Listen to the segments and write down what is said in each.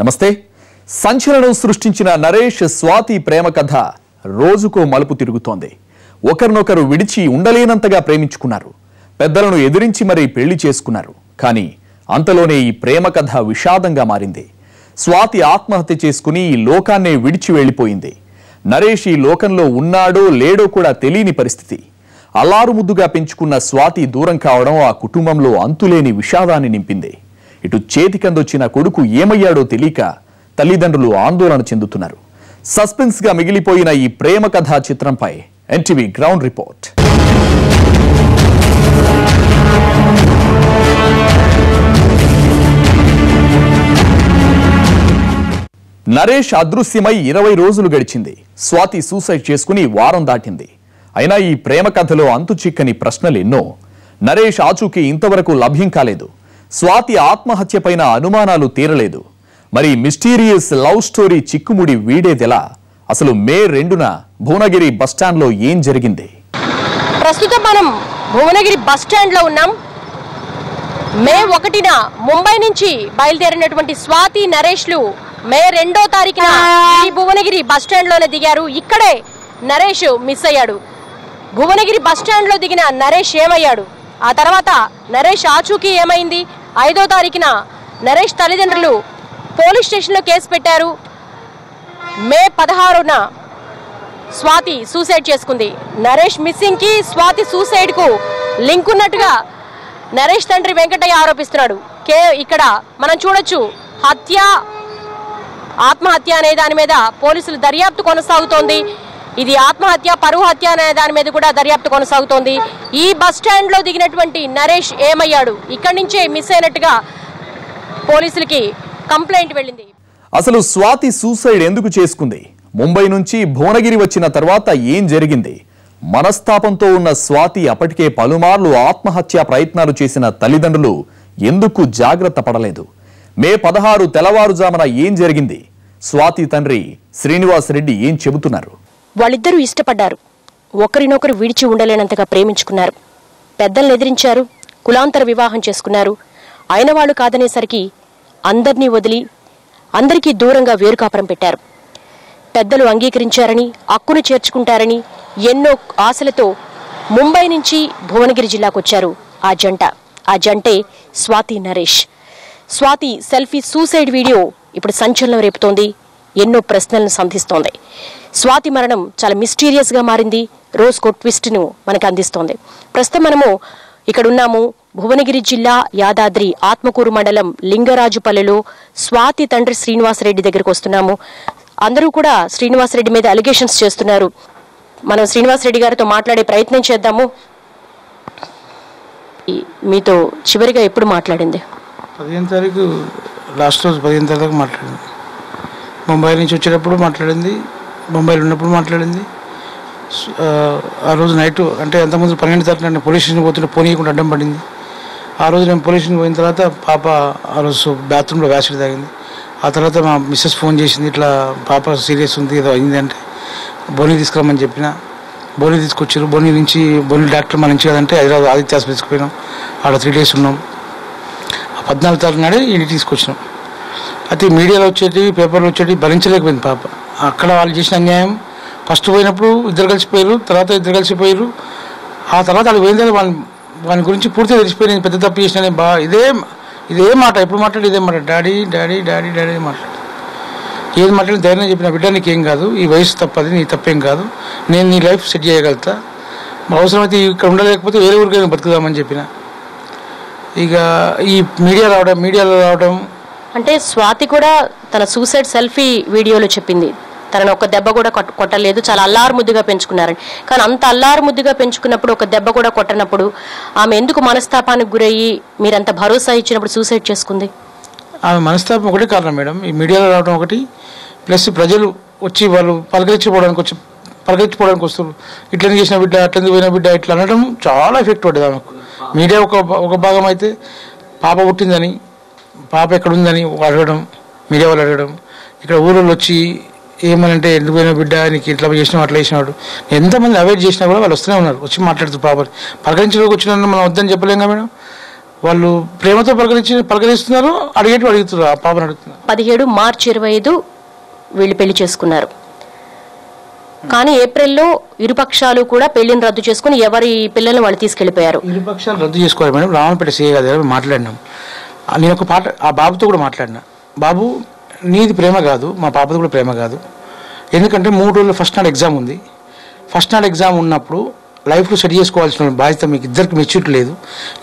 నమస్తే. సంచలనం సృష్టించిన నరేష్ స్వాతి ప్రేమ కథ రోజుకో మలుపు తిరుగుతోంది. ఒకరినొకరు విడిచి ఉండలేనంతగా ప్రేమించుకున్నారు. పెద్దలను ఎదిరించి మరీ పెళ్ళి చేసుకున్నారు. కానీ అంతలోనే ఈ ప్రేమ కథ విషాదంగా మారింది. స్వాతి ఆత్మహత్య చేసుకుని ఈ లోకాన్నే విడిచి వెళ్ళిపోయింది. నరేష్ ఈ లోకంలో ఉన్నాడో లేడో కూడా తెలియని పరిస్థితి. అల్లారు ముద్దుగా పెంచుకున్న స్వాతి దూరం కావడం ఆ కుటుంబంలో అంతులేని విషాదాన్ని నింపింది. ఇటు చేతికందొచ్చిన కొడుకు ఏమయ్యాడో తెలియక తల్లిదండ్రులు ఆందోళన చెందుతున్నారు. సస్పెన్స్గా మిగిలిపోయిన ఈ ప్రేమ కథా చిత్రంపై ఎన్టీవీ గ్రౌండ్ రిపోర్ట్. నరేష్ అదృశ్యమై ఇరవై రోజులు గడిచింది. స్వాతి సూసైడ్ చేసుకుని వారం దాటింది. అయినా ఈ ప్రేమ కథలో అంతు చిక్కని ప్రశ్నలు ఎన్నో. నరేష్ ఆచూకీ ఇంతవరకు లభ్యం కాలేదు. స్వాతి ఆత్మహత్యపైన అనుమానాలు తీరలేదు. మరి మిస్టీరియస్ లవ్ స్టోరీ చిక్కుముడి వీడేదెలా? అసలు మే రెండున భువనగిరి బస్టాండ్లో ఏం జరిగింది? ప్రస్తుతం మనం భువనగిరి బస్లో ఉన్నాం. మే ఒకటిన ముంబై నుంచి బయలుదేరినటువంటి స్వాతి నరేష్లు మే రెండో తారీఖున ఈ భువనగిరి బస్లోనే దిగారు. ఇక్కడే నరేష్ మిస్ అయ్యాడు. భువనగిరి బస్లో దిగిన నరేష్ ఏమయ్యాడు? ఆ తర్వాత నరేష్ ఆచూకీ ఏమైంది? ఐదో తారీఖున నరేష్ తల్లిదండ్రులు పోలీస్ స్టేషన్లో కేసు పెట్టారు. మే పదహారున స్వాతి సూసైడ్ చేసుకుంది. నరేష్ మిస్సింగ్కి స్వాతి సూసైడ్కు లింక్ ఉన్నట్టుగా నరేష్ తండ్రి వెంకటయ్య ఆరోపిస్తున్నాడు. కే ఇక్కడ మనం చూడొచ్చు హత్య ఆత్మహత్య అనే దాని మీద పోలీసులు దర్యాప్తు కొనసాగుతోంది. ఇది ఆత్మహత్య పరువు హత్య అనే దాని మీద కూడా దర్యాప్తు కొనసాగుతోంది. ఈ బస్ స్టాండ్లో దిగినటువంటి నరేష్ ఏమయ్యాడు? ఇక్కడి నుంచే మిస్ అయినట్టుగా పోలీసులకి కంప్లైంట్ వెళ్ళింది. అసలు స్వాతి సూసైడ్ ఎందుకు చేసుకుంది? ముంబై నుంచి భువనగిరి వచ్చిన తర్వాత ఏం జరిగింది? మనస్తాపంతో ఉన్న స్వాతి అప్పటికే పలుమార్లు ఆత్మహత్య ప్రయత్నాలు చేసిన తల్లిదండ్రులు ఎందుకు జాగ్రత్త పడలేదు? మే పదహారు తెల్లవారుజామున ఏం జరిగింది? స్వాతి తండ్రి శ్రీనివాస్ రెడ్డి ఏం చెబుతున్నారు? వాళ్ళిద్దరూ ఇష్టపడ్డారు. ఒకరినొకరు విడిచి ఉండలేనంతగా ప్రేమించుకున్నారు. పెద్దల్ని ఎదిరించారు కులాంతర వివాహం చేసుకున్నారు. అయిన వాళ్ళు కాదనేసరికి అందర్నీ వదిలి అందరికీ దూరంగా వేరుకాపురం పెట్టారు. పెద్దలు అంగీకరించారని అక్కును చేర్చుకుంటారని ఎన్నో ఆశలతో ముంబై నుంచి భువనగిరి జిల్లాకొచ్చారు ఆ జంట. ఆ జంటే Swathi Naresh. Swathi selfie suicide video ఇప్పుడు సంచలనం రేపుతోంది. ఎన్నో ప్రశ్నలను సంధిస్తోంది. స్వాతి మరణం చాలా మిస్టీరియస్గా మారింది. రోజుకో ట్విస్ట్ను మనకు అందిస్తోంది. ప్రస్తుతం మనము ఇక్కడ ఉన్నాము. భువనగిరి జిల్లా యాదాద్రి ఆత్మకూరు మండలం లింగరాజుపల్లెలో స్వాతి తండ్రి శ్రీనివాసరెడ్డి దగ్గరకు వస్తున్నాము. అందరూ కూడా శ్రీనివాసరెడ్డి మీద అలిగేషన్స్ చేస్తున్నారు. మనం శ్రీనివాసరెడ్డి గారితో మాట్లాడే ప్రయత్నం చేద్దాము. మీతో చివరిగా ఎప్పుడు మాట్లాడింది? పదిహేను తారీఖు లాస్ట్ రోజు పదిహేను తారీఖు మాట్లాడింది. ముంబై నుంచి వచ్చేటప్పుడు మాట్లాడింది. బొంబాయిలో ఉన్నప్పుడు మాట్లాడింది. ఆ, రోజు నైట్ అంటే ఎంతమంది పన్నెండు తారీఖు నేను పోలీస్ స్టేషన్ పోతుంటే పోనీయకుండా అడ్డం పడింది. ఆ రోజు నేను పోలీస్ స్టేషన్ పోయిన తర్వాత పాప ఆ రోజు బాత్రూంలో వ్యాసిడ్ తాగింది ఆ తర్వాత మా మిస్సెస్ ఫోన్ చేసింది ఇట్లా పాప సీరియస్ ఉంది ఏదో అయింది అంటే బోని తీసుకురమ్మని చెప్పిన. బోని తీసుకొచ్చారు. బోని నుంచి బోని డాక్టర్ మన నుంచి కదంటే హైదరాబాద్ ఆదిత్య హాస్పిటల్ తీసుకుపోయినాం. ఆడ త్రీ డేస్ ఉన్నాం. ఆ పద్నాలుగు తారీఖు నాడే ఇంటికి తీసుకొచ్చినాం. అయితే మీడియాలో వచ్చేటివి పేపర్లో వచ్చేటివి భరించలేకపోయింది పాప. అక్కడ వాళ్ళు చేసిన అన్యాయం. ఫస్ట్ పోయినప్పుడు ఇద్దరు కలిసిపోయారు తర్వాత ఇద్దరు కలిసిపోయారు ఆ తర్వాత వాళ్ళు పోయిన తర్వాత వాళ్ళని వాని గురించి పూర్తిగా తెలిసిపోయి నేను పెద్ద తప్పు చేసిన బా ఇదే ఇదే మాట ఎప్పుడు మాట్లాడు ఇదే మాట. డాడీ డాడీ డాడీ డాడీ మాట్లాడు. ఏది మాట్లాడి ధైర్యం చెప్పిన బిడ్డ నీకేం కాదు. ఈ వయసు తప్పది నీ తప్పేం కాదు. నేను నీ లైఫ్ సెట్ చేయగలుగుతా. అవసరమైతే ఇక్కడ ఉండలేకపోతే వేరే ఊరికైనా బతుకుదామని చెప్పిన. ఇక ఈ మీడియా రావడం మీడియాలో రావడం. అంటే స్వాతి కూడా తన సూసైడ్ సెల్ఫీ వీడియోలో చెప్పింది. తనను ఒక దెబ్బ కూడా కొట్ట- కొట్టలేదు. చాలా అల్లారు ముద్దుగా పెంచుకున్నారని. కానీ అంత అల్లారు ముద్దుగా పెంచుకున్నప్పుడు ఒక దెబ్బ కూడా కొట్టనప్పుడు ఆమె ఎందుకు మనస్తాపానికి గురయ్యి మీరంత భరోసా ఇచ్చినప్పుడు సూసైడ్ చేసుకుంది? ఆమె మనస్తాపం ఒకటి కారణం మేడం. ఈ మీడియాలో రావడం ఒకటి. ప్లస్ ప్రజలు వచ్చి వాళ్ళు పలకరించిపోవడానికి వచ్చి పలకరించిపోవడానికి వస్తారు ఇట్లని చేసిన బిడ్డ అట్లని పోయిన బిడ్డ ఇట్లా అనడం చాలా ఎఫెక్ట్ పడ్డది ఆమెకు. మీడియా ఒక ఒక భాగం అయితే పాప పుట్టిందని పాప ఎక్కడుందని అడగడం మీడియా వాళ్ళు అడగడం ఇక్కడ ఊళ్ళో వచ్చి ఏమనంటే ఎందుకు పోయిన బిడ్డ నీకు ఇట్లా చేసినావు అట్లా చేసినాడు. ఎంతమంది అవాయిడ్ చేసినా కూడా వాళ్ళు వస్తూనే ఉన్నారు వచ్చి మాట్లాడుతూ పాపని పలకరించడానికి వచ్చిన మనం వద్దని చెప్పలేం కదా మేడం. వాళ్ళు ప్రేమతో పలకరించి పలకరిస్తున్నారు అడిగేటి అడుగుతున్నారు ఆ పాపను అడుగుతున్నారు. పదిహేడు మార్చి ఇరవై ఐదు వీళ్ళు పెళ్ళి చేసుకున్నారు. కానీ ఏప్రిల్లో ఇరుపక్షాలు కూడా పెళ్ళిని రద్దు చేసుకుని ఎవరి పిల్లల్ని వాళ్ళు తీసుకెళ్ళిపోయారు ఇరు పక్షాలు రద్దు చేసుకోవాలి మేడం. రామపేట సీఏ గారి మాట్లాడినాం. నేను ఒక పాట ఆ బాబుతో కూడా మాట్లాడినా. బాబు నీది ప్రేమ కాదు మా పాపది కూడా ప్రేమ కాదు. ఎందుకంటే మూడు రోజులు ఫస్ట్ నాడు ఎగ్జామ్ ఉంది. ఫస్ట్ నాడు ఎగ్జామ్ ఉన్నప్పుడు లైఫ్లో సెట్ చేసుకోవాల్సిన బాధ్యత మీకు ఇద్దరికి మెచ్యూరిటీ లేదు.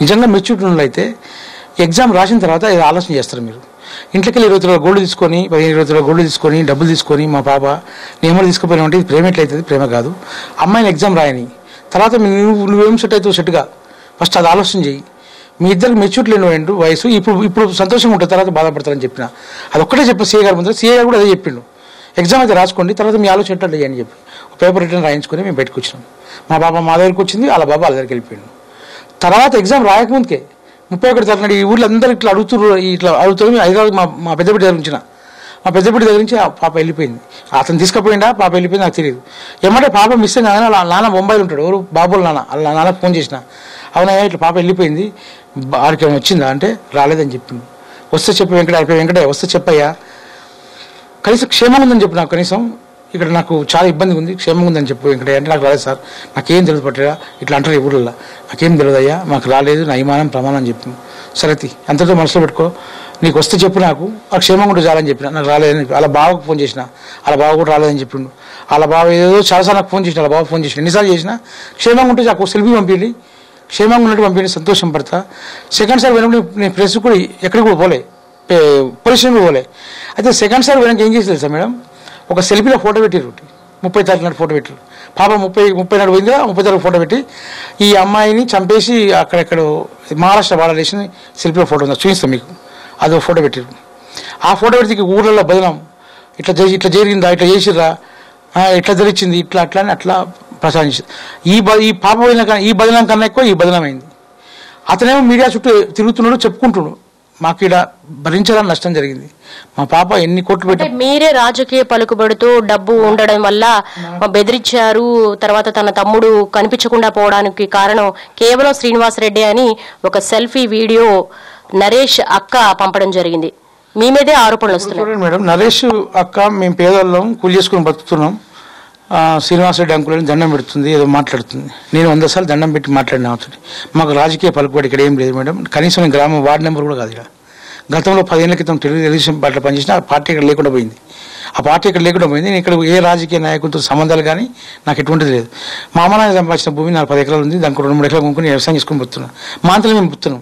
నిజంగా మెచ్యూరిటీ ఉన్నట్లయితే ఎగ్జామ్ రాసిన తర్వాత ఇది ఆలోచన చేస్తారు మీరు. ఇంట్లోకి వెళ్ళి ఇరవై రోజుల గోల్డ్ తీసుకొని పదిహేను ఇరవై రూపాయల గోల్డ్ తీసుకొని డబ్బులు తీసుకొని మా పాప నేను తీసుకుపోయినా అంటే ఇది ప్రేమ ఎట్లయితుంది? ప్రేమ కాదు. అమ్మాయిని ఎగ్జామ్ రాయని. తర్వాత నువ్వు నువ్వేం సెట్ అవుతావు సెట్గా ఫస్ట్ అది ఆలోచన చెయ్యి మీ ఇద్దరు మెచ్యూర్ లేని వయసు. ఇప్పుడు ఇప్పుడు సంతోషంగా ఉంటుంది తర్వాత బాధపడతారని చెప్పిన. అది ఒక్కటే చెప్పి సీఏ గారు ముందు సీఏ గారు కూడా అదే చెప్పిండు. ఎగ్జామ్ అయితే రాసుకోండి తర్వాత మీ ఆలోచన ఎట్లా అని చెప్పి. ఒక పేపర్ రిటర్న్ రాయించుకొని మేము బయటకు వచ్చినాం. మా బాబా మా దగ్గరికి వచ్చింది వాళ్ళ బాబా వాళ్ళ దగ్గరికి వెళ్ళిపోయిండు. తర్వాత ఎగ్జామ్ రాయకముందుకే ముప్పై ఒకటి తరగతి ఈ ఊళ్ళో అందరూ ఇట్లా అడుగుతున్నారు ఇట్లా అడుగుతారు మేము హైదరాబాద్ మా మా పెద్ద దగ్గర ఉంచిన. మా పెద్ద దగ్గర నుంచి ఆ పాప వెళ్ళిపోయింది. అతను తీసుకుపోయిందా పాప వెళ్ళిపోయింది నాకు తెలియదు. ఏమంటే పాప మిస్ అయింది కానీ వాళ్ళ నాన్న బొంబాయిలో ఉంటాడు. ఎవరు? బాబుల నాన్న. వాళ్ళ నాన్నకు ఫోన్ చేసిన. అవునయ్యా ఇట్లా పాప వెళ్ళిపోయింది. ఆడికి వచ్చిందా అంటే రాలేదని చెప్పింది. వస్తే చెప్పి వెంకట అయిపోయి వెంకట వస్తే చెప్పయ్యా. కనీసం క్షేమంగా ఉందని చెప్పు నాకు కనీసం ఇక్కడ నాకు చాలా ఇబ్బందిగా ఉంది క్షేమంగా ఉందని చెప్పు వెంకటయ్య అంటే నాకు రాలేదు సార్. నాకేం తెలియదు పట్టరా ఇట్లా అంటారు ఈ నాకేం తెలియదు అయ్యా మాకు రాలేదు నా ఇమానం ప్రమాణం అని చెప్పి సరతి అంతతో మనసులో పెట్టుకో. నీకు వస్తే చెప్పు నాకు ఆ క్షేమంగా ఉంటే చాలని చెప్పిన నాకు రాలేదని చెప్పి అలా బావకు ఫోన్ చేసిన అలా బావ కూడా రాలేదని చెప్పిండు. అలా బావ ఏదో చాలాసార్లు నాకు ఫోన్ చేసిన అలా బావ ఫోన్ చేసిన ఎన్నిసార్లు చేసినా క్షేమంగా ఉంటే నాకు సెల్ఫీ పంపిండి క్షేమంగా ఉన్నట్టు పంపిండి సంతోషం పడతా. సెకండ్ సార్ పోయినప్పుడు నేను ప్రెస్ కూడా ఎక్కడికి కూడా పోలే. పోలీస్ స్టేషన్ పోలే. అయితే సెకండ్ సార్ వెనక ఏం చేసి తెలుసా మేడం? ఒక సెల్ఫీలో ఫోటో పెట్టిరు ముప్పై తారీఖు నాడు ఫోటో పెట్టారు పాప ముప్పై ముప్పై నాడు పోయిందిగా ముప్పై తారీఖు ఫోటో పెట్టి ఈ అమ్మాయిని చంపేసి అక్కడెక్కడ మహారాష్ట్ర బాలదేశం సెల్ఫీలో ఫోటో ఉందా? చూపిస్తాం మీకు. అదో ఫోటో పెట్టారు ఆ ఫోటో పెడితే ఊళ్ళల్లో బదనం ఇట్లా ఇట్లా జరిగిందా? ఇట్లా చేసిర్రా? ఇట్లా జరిచింది ఇట్లా అట్లా అని అట్లా ప్రసాదించింది ఈ బ ఈ పాప పోయిన కన్నా ఈ బదనం కన్నా ఎక్కువ ఈ బదనం అయింది అతనేమో మీడియా చుట్టూ తిరుగుతున్నాడు చెప్పుకుంటున్నాడు. మాకు ఇక్కడ భరించాలని నష్టం జరిగింది. మా పాప ఎన్ని కోట్లు పెట్టి మీరే రాజకీయ పలుకుబడుతూ డబ్బు ఉండడం వల్ల బెదిరించారు తర్వాత తన తమ్ముడు కనిపించకుండా పోవడానికి కారణం కేవలం శ్రీనివాస్ రెడ్డి అని ఒక సెల్ఫీ వీడియో నరేష్ అక్క పంపడం జరిగింది. మీ మీదే ఆరోపణలు వస్తున్నాయి. మేడం నరేష్ అక్క మేము పేదవాళ్ళం కూలి చేసుకుని బతుకుతున్నాం. శ్రీనివాసరెడ్డి అంకులని దండం పెడుతుంది ఏదో మాట్లాడుతుంది. నేను వంద సార్లు దండం పెట్టి మాట్లాడిన అవుతుంది మాకు రాజకీయ పలుకుబడి ఇక్కడ ఏం లేదు మేడం. కనీసం నేను గ్రామం వార్డు నెంబర్ కూడా కాదు ఇక్కడ. గతంలో పదేళ్ళ క్రితం తెలుగు తెలుగుదేశం పార్టీలో పనిచేసిన ఆ పార్టీ ఇక్కడ లేకుండా పోయింది. ఆ పార్టీ ఇక్కడ లేకుండా పోయింది. నేను ఇక్కడ ఏ రాజకీయ నాయకులతో సంబంధాలు కానీ నాకు ఎటువంటిది లేదు. మా అమ్మ సంపాదించిన భూమి నాకు పది ఎకరాలు ఉంది. దానికి రెండు మూడు ఎకరాలు కొనుక్కుని వ్యవసాయం చేసుకుని బతున్నాం మా అంతలో మేము పుత్తున్నాం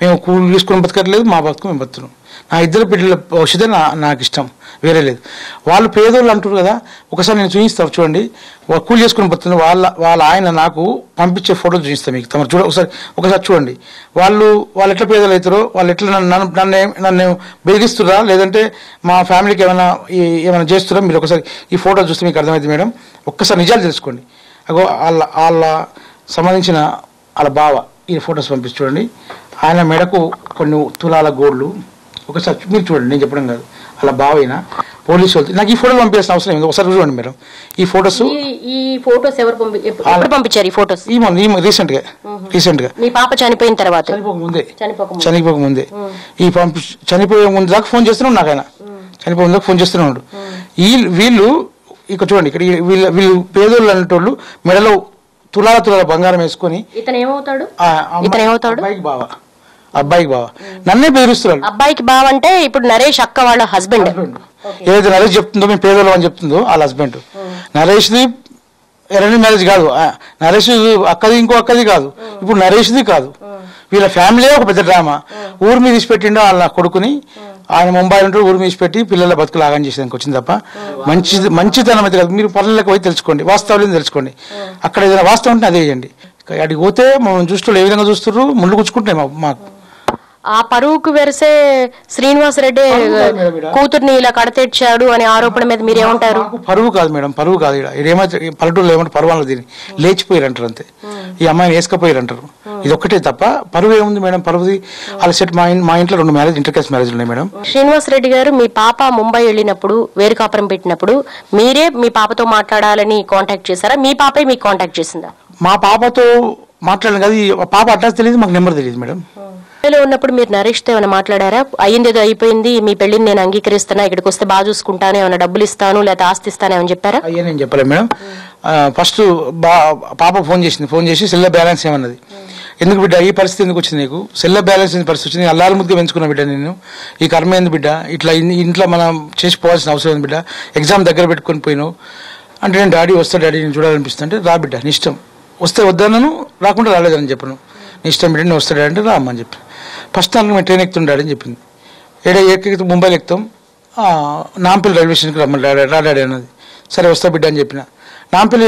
మేము కూలి తీసుకుని బతకట్లేదు మా బతుకు మేము బతున్నాం నా ఇద్దరు బిడ్డల ఔషధం నా నాకు ఇష్టం వేరే లేదు. వాళ్ళు పేదోళ్ళు అంటారు కదా ఒకసారి నేను చూపిస్తాను చూడండి. కూలి చేసుకుని బతున్న వాళ్ళ వాళ్ళ ఆయన నాకు పంపించే ఫోటోలు చూపిస్తాను మీకు. తమ చూడ ఒకసారి ఒకసారి చూడండి. వాళ్ళు వాళ్ళు ఎట్లా పేదలు అవుతారో వాళ్ళు ఎట్లా నన్ను నన్ను నన్ను నన్ను బెదిరిస్తురా లేదంటే మా ఫ్యామిలీకి ఏమైనా ఏమైనా చేస్తురా మీరు ఒకసారి ఈ ఫోటో చూస్తే మీకు అర్థమైంది మేడం. ఒక్కసారి నిజాలు తెలుసుకోండి. అగో వాళ్ళ వాళ్ళ సంబంధించిన వాళ్ళ బావ ఈ ఫొటోస్ పంపించి చూడండి. ఆయన మెడకు కొన్ని తులాల గోల్డ్ ఒకసారి మీరు చూడండి నేను చెప్పడం కాదు. అలా బావైనా పోలీసు వాళ్ళు నాకు ఈ ఫోటోలు పంపించాల్సిన అవసరం లేదు ఒకసారి చూడండి మేడం. ఈ ఫొటోస్ ఈ- ఫోటోస్ ఎవరు పంపించారు ఈ ఫోటోస్? ఈ మొన్న- ఈ రీసెంట్గా రీసెంట్గా. మీ పాప చనిపోయిన తర్వాత? చనిపోక ముందే. చనిపోక ముందే ఈ పంపి చనిపోయే ముందు దాకా ఫోన్ చేస్తున్నాడు నాకు ఆయన. చనిపోయే ముందు ఫోన్ చేస్తున్నాడు ఈ వీళ్ళు ఇక్కడ చూడండి ఇక్కడ వీళ్ళ వీళ్ళు పేదోళ్ళు అనేటోళ్ళు మెడలో తులాల తులాల బంగారం వేసుకొని ఇతను ఏమవుతాడు? ఇతను ఏమవుతాడు? బావ. అబ్బాయికి బావ. నన్నే బెదిరిస్తున్నాడు అబ్బాయికి బావంటే ఇప్పుడు నరేష్ అక్క వాళ్ళ హస్బెండ్. ఏదైతే నరేష్ చెప్తుందో మేము పేదోళ్ళం అని చెప్తుందో వాళ్ళ హస్బెండ్. నరేష్ది ఎరణి మ్యారేజ్ కాదు. నరేష్ అక్కది ఇంకో అక్కది కాదు. ఇప్పుడు నరేష్ది కాదు. వీళ్ళ ఫ్యామిలీ ఒక పెద్ద డ్రామా. ఊరు మీద పెట్టిండో వాళ్ళ కొడుకుని. ఆయన ముంబై ఉంటూ ఊరు మీద పెట్టి పిల్లల బతుకులు ఆగం చేసేదానికి వచ్చింది తప్ప మంచిది మంచితనం అయితే కాదు. మీరు పనులకు పోయి తెలుసుకోండి. వాస్తవాలు తెలుసుకోండి. అక్కడ ఏదైనా వాస్తవం ఉంటే అదే చేయండి. అడిగి పోతే మనం చూస్తూ ఏ విధంగా చూస్తున్నారు ముళ్ళు మా మాకు ఆ పరువుకు వెరిసే శ్రీనివాస్ రెడ్డి కూతుర్ని ఇలా కడతెచ్చాడు అనే ఆరోపణ మీద మీరేమంటారు మాకు పరువు కాదు మేడం పరువు కాదు ఏమైతే పల్లెటూరులో ఏమంటే పరువు అన్నది దీన్ని. లేచిపోయారు అంటారు అంతే ఈ అమ్మాయిని వేసుకపోయారు అంటారు ఇది ఒక్కటే తప్ప పరువు ఏముంది మేడం? పరువుది వాళ్ళ సెట్ మా మా ఇంట్లో రెండు మ్యారేజ్ ఇంటర్ క్యాస్ట్ మ్యారేజ్ ఉన్నాయి మేడం. శ్రీనివాస్ రెడ్డి గారు మీ పాప ముంబై వెళ్ళినప్పుడు వేరు కాపురం పెట్టినప్పుడు మీరే మీ పాపతో మాట్లాడాలని కాంటాక్ట్ చేశారా? మీ పాపే మీకు కాంటాక్ట్ చేసిందా? మా పాపతో మాట్లాడలేదు కదా ఈ పాప అడ్రస్ తెలియదు మాకు నెంబర్ తెలియదు మేడం. లో ఉన్నప్పుడు మీరు నరేష్తో ఏమైనా మాట్లాడారా? అయ్యింది ఏదో అయిపోయింది మీ పెళ్ళిని నేను అంగీకరిస్తున్నా ఇక్కడికి వస్తే బాగా చూసుకుంటాను ఏమైనా డబ్బులు ఇస్తాను లేకపోతే ఆస్తి ఇస్తాను ఏమని చెప్పారా? అయ్యా నేను చెప్పలేదు మేడం. ఫస్ట్ బా పాప ఫోన్ చేసింది. ఫోన్ చేసి సెల్ల బ్యాలెన్స్ ఏమన్నది. ఎందుకు బిడ్డ ఈ పరిస్థితి ఎందుకు వచ్చింది నీకు? సెల్ల బ్యాలెన్స్ పరిస్థితి వచ్చింది. అల్లాల ముద్దుగా పెంచుకున్న బిడ్డ నేను ఈ కర్మ ఏంది బిడ్డ? ఇట్లా ఇంట్లో మనం చేసిపోవాల్సిన అవసరం ఉంది బిడ్డ? ఎగ్జామ్ దగ్గర పెట్టుకొని పోయినావు. అంటే నేను డాడీ వస్తా డాడీ నేను చూడాలనిపిస్తుంది అంటే రా బిడ్డ నీ ఇష్టం. వస్తే వద్దన్నాను రాకుండా రాలేదని చెప్పను. నీ ఇష్టం బిడ్డ వస్తాడంటే అంటే రామ్మని చెప్పి ఫస్ట్ దానికి మేము ట్రైన్ ఎక్కుతాం అని చెప్పింది. ఏడ ఎక్కితే ముంబైలో ఎక్కుతాం? నాంపల్లి రైల్వే స్టేషన్కి రమ్మని రాడాడు అన్నది. సరే వస్తా బిడ్డ అని చెప్పిన. నాంపల్లి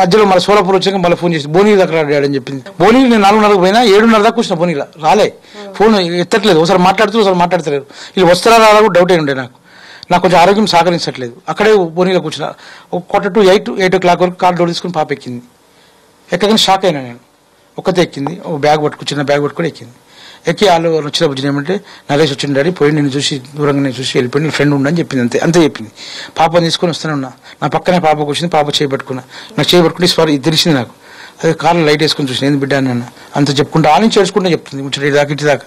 మధ్యలో మళ్ళీ సోలాపూర్ వచ్చాక మళ్ళీ ఫోన్ చేసి బోనీ దగ్గర రా అని చెప్పింది. బోనీ నేను నాలుగున్నరకు పోయినా ఏడున్నర దాకా కూర్చున్నా బోనీలో. రాలే. ఫోన్ ఎత్తట్లేదు. ఒకసారి మాట్లాడుతూ ఒకసారి మాట్లాడతలేదు. వీళ్ళు వస్తారా రారా కూడా డౌట్ అయి ఉండే నాకు. నాకు కొంచెం ఆరోగ్యం సహకరించట్లేదు. అక్కడే బోనీలో కూర్చున్నా. ఒక quarter to eight eight o'clock వరకు కార్ డోర్ తీసుకుని పాప ఎక్కింది. ఎక్కగానే షాక్ అయినా నేను. ఒక్కతే ఎక్కింది. ఒక బ్యాగ్ పట్టుకు చిన్న బ్యాగ్ పట్టుకొని ఎక్కింది. ఎక్కి వాళ్ళు వచ్చిన బుజ్జిన ఏమంటే నరేష్ వచ్చిన డాడీ పోయి నేను చూసి దూరంగా నేను చూసి వెళ్ళిపోయి నీ ఫ్రెండ్ ఉండని చెప్పింది అంతే అంతే చెప్పింది. పాపని తీసుకొని వస్తూనే ఉన్నా. నా పక్కనే పాప కూర్చుంది పాప చేయి పట్టుకున్నా. నాకు చేయి పట్టుకుని స్వర్ తెలిసింది నాకు. అదే కార్లో లైట్ వేసుకొని చూసిన ఏంది బిడ్డ అని అన్న అంత చెప్పుకుంటా ఆ నుంచి ఏడ్చుకుంటూ చెప్తుంది. ముచ్చట దాకా ఇటు దాకా.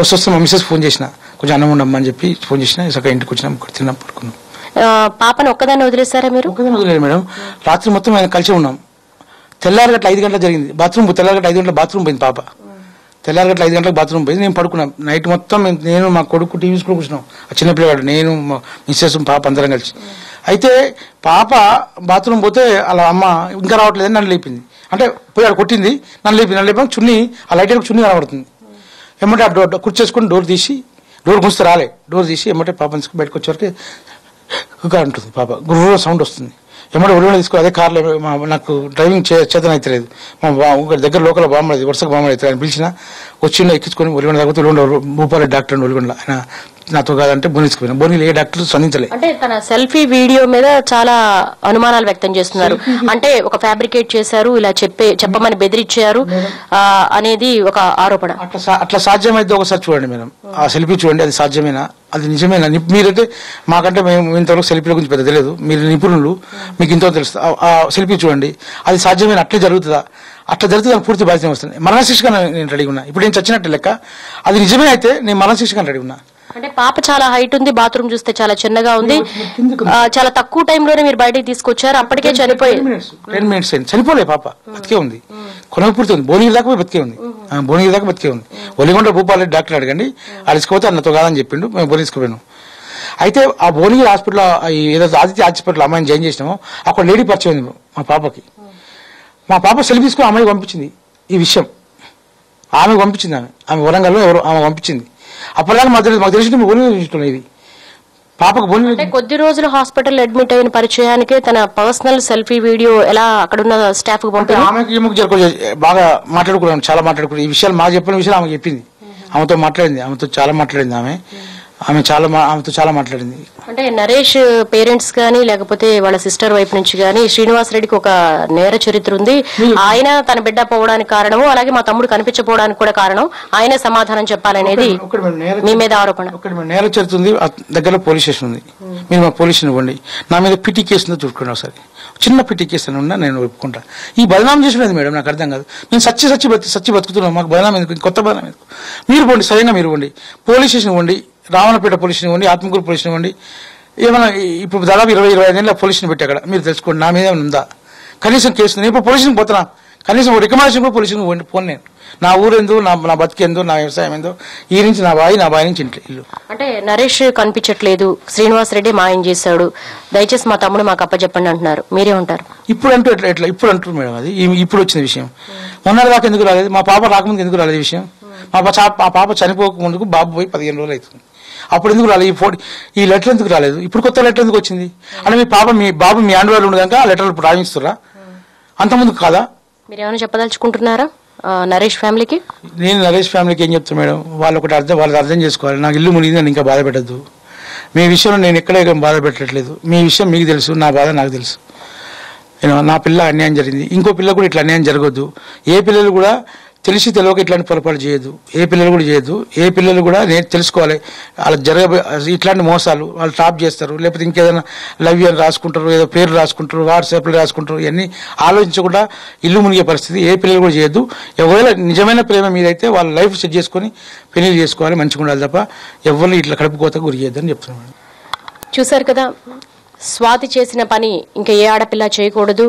వస్తూ వస్తే మా మిస్సెస్ ఫోన్ చేసిన. కొంచెం అన్నం ఉండమ్మా అని చెప్పి ఫోన్ చేసిన. సగం ఇంటికి వచ్చినాం తిన్నాం పడుకున్నాం. పాపను ఒక్కదాన్ని వదిలేశారా మీరు? ఒక్కదాని వదిలేదు మేడం. రాత్రి మొత్తం ఆయన కలిసి ఉన్నాం. తెల్లారి గట్ల ఐదు గంటల జరిగింది. బాత్రూమ్ తెల్లారి గట్ల ఐదు గంటల బాత్రూమ్ పోయింది పాప. తెల్లారి గట్ల ఐదు గంటలకు బాత్రూమ్ పోయింది. నేను పడుకున్నాను నైట్ మొత్తం నేను మా కొడుకు టీవీ స్కూల్ కూర్చున్నాం ఆ చిన్నపిల్లగాడు నేను మా మిస్సెస్ పాప అందరం కలిసి. అయితే పాప బాత్రూమ్ పోతే అలా అమ్మ ఇంకా రావట్లేదని నన్ను లేపింది. అంటే పోయి ఆడ కొట్టింది. నన్ను లేపింది నన్ను లేపాక చున్ని ఆ లైట్ చున్ని కనబడుతుంది. ఏమంటే ఆ డోర్ కుర్చేసుకొని డోర్ తీసి డోర్ గుంస్తే రాలే. డోర్ తీసి ఏమంటే పాప బయటకు వచ్చేవరకు ఇంకా ఉంటుంది పాప. గుర్ర సౌండ్ వస్తుంది. ఏమంటే ఒడిలో తీసుకో అదే కార్లో మా నాకు డ్రైవింగ్ చే లేదు మా దగ్గర లోకల్ బామ్మది వరుసగా బామ్మది అయితే ఆయన పిలిచిన వచ్చిన ఎక్కించుకొని ఒలిగొండ తగ్గితే ఒలిగొండ భూపాల డాక్టర్ ఒలిగొండ ఆయన నాతో కాదంటే బోని తీసుకుపోయినా బోనీలో ఏ డాక్టర్ స్పందించలే. అంటే తన సెల్ఫీ వీడియో మీద చాలా అనుమానాలు వ్యక్తం చేస్తున్నారు. అంటే ఒక ఫ్యాబ్రికేట్ చేశారు ఇలా చెప్పే చెప్పమని బెదిరించారు అనేది ఒక ఆరోపణ. అట్లా సాధ్యమైతే ఒకసారి చూడండి మేడం. ఆ సెల్ఫీ చూడండి అది సాధ్యమేనా? అది నిజమేనా? మీరైతే మాకంటే మేము ఇంతవరకు సెల్ఫీల గురించి పెద్ద తెలియదు. మీరు నిపుణులు మీకు ఇంతో తెలుసు. ఆ- ఆ సెల్ఫీ చూడండి. అది సాధ్యమైన? అట్లే జరుగుతుందా? అట్లా జరిగితే దానికి పూర్తి బాధ్యత వస్తుంది. మరణశిక్షగా నేను రెడీ ఉన్నా. ఇప్పుడు నేను చచ్చినట్టు లెక్క. అది నిజమే అయితే నేను మరణశిక్షగా రెడీ ఉన్నా. అంటే పాప చాలా హైట్ ఉంది బాత్రూమ్ చూస్తే చాలా చిన్నగా ఉంది. చాలా తక్కువ టైంలోనే మీరు బయటికి తీసుకొచ్చారు అప్పటికే చనిపోయి టెన్ మినిట్స్ అయింది. చనిపోలే పాప బతికే ఉంది. కొనగపూర్తి ఉంది. భువనగిరి దాకా పోయి బతికే ఉంది. భువనగిరి దాకా బతికే ఉంది. ఒలిగొండ భూపాల డాక్టర్ అడగండి. అలసిపోతే అన్నతో కాదని చెప్పిండు. మేము భువనగిరి తీసుకుపోయాను. అయితే ఆ భువనగిరి హాస్పిటల్ ఏదో ఆదిత్య హాస్పిటల్ అమ్మాయిని జాయిన్ చేసినామో. అక్కడ లేడీ పరిచయం ఉంది మా పాపకి. మా పాప సెల్ఫీ తీసుకుని అమ్మాయికి పంపించింది. ఈ విషయం. ఆమె పంపించింది ఆమె. ఆమె వరంగల్లో ఎవరు ఆమె పంపించింది. అప్పటిదాకా మాకు తెలియదు మాకు తెలిసి భువనగిరి చూస్తున్నాయి ఇది పాపకు అంటే కొద్ది రోజులు హాస్పిటల్ అడ్మిట్ అయిన పరిచయానికే తన పర్సనల్ సెల్ఫీ వీడియో ఎలా అక్కడున్న స్టాఫ్కు పంపింది ఆమెకి ఈమెకు బాగా మాట్లాడుకున్నాం చాలా మాట్లాడుకున్నాం ఈ విషయాలు మాకు చెప్పిన విషయాలు ఆమె చెప్పింది. ఆమెతో మాట్లాడింది ఆమెతో చాలా మాట్లాడింది ఆమె. ఆమె చాలా ఆమెతో చాలా మాట్లాడింది. అంటే నరేష్ పేరెంట్స్ గానీ లేకపోతే వాళ్ళ సిస్టర్ వైపు నుంచి గానీ శ్రీనివాస్ రెడ్డికి ఒక నేర చరిత్ర ఉంది. ఆయన తన బిడ్డ పోవడానికి కారణము అలాగే మా తమ్ముడు కనిపించపోవడానికి కూడా కారణం. ఆయనే సమాధానం చెప్పాలనేది మీ మీద ఆరోపణ. నేర చరిత్ర ఉంది. ఆ దగ్గరలో పోలీస్ స్టేషన్ ఉంది. మీరు మా పోలీస్ ఇవ్వండి నా మీద పిటి కేసు చూసుకోండి ఒకసారి. చిన్న పిటి కేసు ఉన్నా నేను ఒప్పుకుంటా. ఈ బదనాం చేసినది మేడం? నాకు అర్థం కాదు. నేను సచ్చి సచ్చి బతి సచ్చి బతుకుతున్నాను. మాకు బదనాం ఎందుకు? కొత్త బదనాం ఎందుకు? మీరు పోండి స్వయంగా మీరు ఇవ్వండి పోలీస్ స్టేషన్ ఇవ్వండి రావణపేట పోలీస్ స్టేషన్ ఇవ్వండి ఆత్మకూరు పోలీస్ స్టేషన్ ఇవ్వండి. ఏమైనా ఇప్పుడు దాదాపు ఇరవై ఇరవై ఐదు ఏళ్ళ పోలీసుని పెట్టి అక్కడ. మీరు తెలుసుకోండి నా మీద ఏమైనా ఉందా? కనీసం కేసు నేను ఇప్పుడు పోలీసుని పోతున్నా. కనీసం ఒక రికమెండేషన్ కూడా పోలీసుని పోండి పోను నేను. నా ఊరెందు నా నా బతికేందో నా వ్యవసాయం ఏందో ఈ నుంచి నా బాయి నా బాయి నుంచి ఇంట్లో ఇల్లు. అంటే నరేష్ కనిపించట్లేదు. శ్రీనివాస్ రెడ్డి మాయం చేశాడు. దయచేసి మా తమ్ముడు మాకు అప్పచెప్పండి అంటున్నారు. మీరే ఉంటారు. ఇప్పుడు అంటూ ఎట్లా ఎట్లా ఇప్పుడు అంటారు మేడం అది. ఇప్పుడు వచ్చిన విషయం. మొన్నటి దాకా ఎందుకు రాలేదు? మా పాప రాకముందు ఎందుకు రాలేదు విషయం? మా పాప చనిపోక ముందుకు బాబు పోయి పదిహేను రోజులు అవుతుంది. అప్పుడు ఎందుకు రాలేదు? ఈ ఫోన్ ఈ లెటర్ ఎందుకు రాలేదు? ఇప్పుడు కొత్త లెటర్ ఎందుకు వచ్చింది? అంటే మీ పాప మీ బాబు మీ ఆండ్రాయిడ్ ఉండదాక ఆ లెటర్ ఇప్పుడు రాయించుతురా అంత ముందుకు కాదా? మీరు ఏమైనా చెప్పదలుచుకుంటున్నారా నరేష్ ఫ్యామిలీకి? నేను నరేష్ ఫ్యామిలీకి ఏం చెప్తాను మేడం? వాళ్ళు ఒకటి అర్థం వాళ్ళకి అర్థం చేసుకోవాలి. నాకు ఇల్లు మునిగింది నన్ను ఇంకా బాధ పెట్టద్దు మీ విషయంలో నేను ఎక్కడే బాధ పెట్టట్లేదు మీ విషయం మీకు తెలుసు నా బాధ నాకు తెలుసు. నేను నా పిల్ల అన్యాయం జరిగింది. ఇంకో పిల్ల కూడా ఇట్లా అన్యాయం జరగొద్దు. ఏ పిల్లలు కూడా తెలిసి తెలియక ఇట్లాంటి పొరపాటు చేయదు ఏ పిల్లలు కూడా చేయదు ఏ పిల్లలు కూడా నేను తెలుసుకోవాలి. వాళ్ళు జరగబోయే ఇట్లాంటి మోసాలు వాళ్ళు టాప్ చేస్తారు. లేకపోతే ఇంకేదైనా లవ్ అని రాసుకుంటారు ఏదో పేరు రాసుకుంటారు వాట్సాప్లో రాసుకుంటారు ఇవన్నీ ఆలోచించకుండా ఇల్లు మునిగే పరిస్థితి. ఏ పిల్లలు కూడా చేయొద్దు. ఒకవేళ నిజమైన ప్రేమ మీదైతే వాళ్ళ లైఫ్ సెట్ చేసుకొని పెళ్ళి చేసుకోవాలి మంచిగా ఉండాలి తప్ప ఎవరిని ఇట్లా కడుపుకోత గురి చేయొద్దని చెప్తున్నాను చూశారు కదా స్వాతి చేసిన పని ఇంకా ఏ ఆడపిల్ల చేయకూడదు.